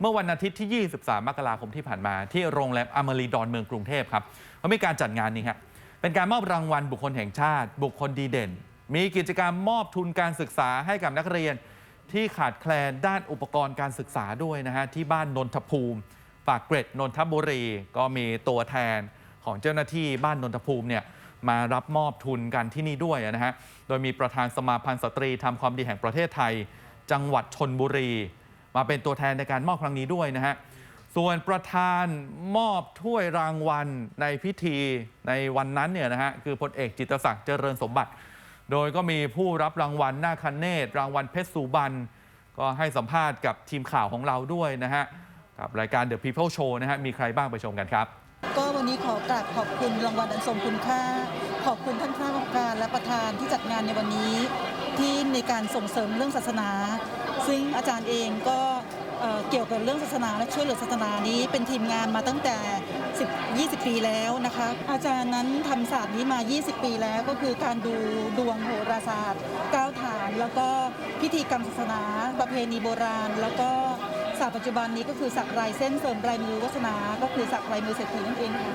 เมื่อวันอาทิตย์ที่ 23 มกราคมที่ผ่านมา ที่โรงแรมอมรีดอนเมืองกรุงเทพครับเขามีการจัดงานนี้ครับเป็นการมอบรางวัลบุคคลแห่งชาติ บุคคลดีเด่น มีกิจกรรมมอบทุนการศึกษาให้กับนักเรียน ที่ขาดแคลนด้านอุปกรณ์การศึกษาด้วยนะฮะที่บ้านนนทภูมิปากเกร็ดนนทบุรี ก็มีตัวแทนของเจ้าหน้าที่บ้านนนทภูมิเนี่ยมารับมอบทุนกันที่นี่ด้วยนะฮะ โดยมีประธานสมาพันธ์สตรีทำความดีแห่งประเทศไทย จังหวัดชนบุรี มาเป็นตัวแทนในการมอบครั้งนี้ด้วยนะฮะส่วนประธานมอบถ้วยรางวัลในพิธีในวันนั้นเนี่ยนะฮะคือพลเอกจิตศักดิ์เจริญสมบัติ โดยก็มีผู้รับรางวัลหน้าคันเนตรางวัลเพชรสุบรรณก็ให้สัมภาษณ์กับทีมข่าวของเราด้วยนะฮะกับรายการ The People Show นะฮะมีใครบ้างไปชมกันครับ ก็วันนี้ขอกราบขอบคุณรางวัลอันทรงคุณค่า ขอบคุณท่านคณะกรรมการและประธานที่จัดงานในวันนี้ ที่ในการส่งเสริมเรื่องศาสนา ซึ่งอาจารย์เองก็เกี่ยวกับเรื่องศาสนาและช่วยเหลือศาสนานี้เป็นทีมงานมาตั้งแต่ 10 20 ปีแล้วนะคะ อาจารย์นั้นทำศาสตร์นี้มา 20 ปีแล้วก็คือการดูดวงโหราศาสตร์ก้าวฐาน แล้วก็พิธีกรรมศาสนาประเพณีโบราณ แล้วก็ศาสตร์ปัจจุบันนี้ก็คือสักลายเส้นเสริมลายมือวัฒนา ก็คือสักลายมือเศรษฐีนั่นเองค่ะ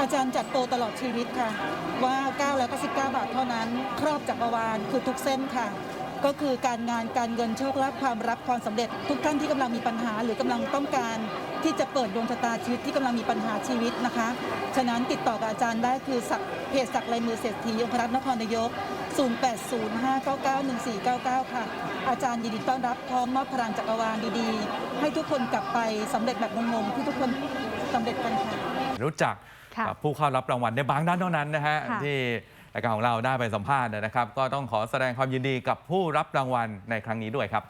อาจารย์จัดโปรตลอดชีวิตค่ะ ว่า 9 แล้วก็ 19 บาทเท่านั้น ครอบจักรวาลคือทุกเส้นค่ะ ก็คือการงานการเงินโชคลาภความรักความสำเร็จ ทุกท่านที่กำลังมีปัญหา หรือกำลังต้องการที่จะเปิดดวงชะตาชีวิตที่กำลังมีปัญหาชีวิตนะคะ ฉะนั้นติดต่อกับอาจารย์ได้คือสักเพจสักลายมือเศรษฐีองครัตน์นครนายก 0805991499 ค่ะ อาจารย์ยินดีต้อนรับพร้อมมอบพลังจักรวาลดีๆ ให้ทุกคนกลับไปสำเร็จแบบงงๆที่ทุกคนสำเร็จกันค่ะรู้จักค่ะกับผู้เข้ารับรางวัลในบางด้านเท่านั้นนะฮะค่ะที่ รายการของเราได้ไปสัมภาษณ์นะครับ ก็ต้องขอแสดงความยินดีกับผู้รับรางวัลในครั้งนี้ด้วยครับ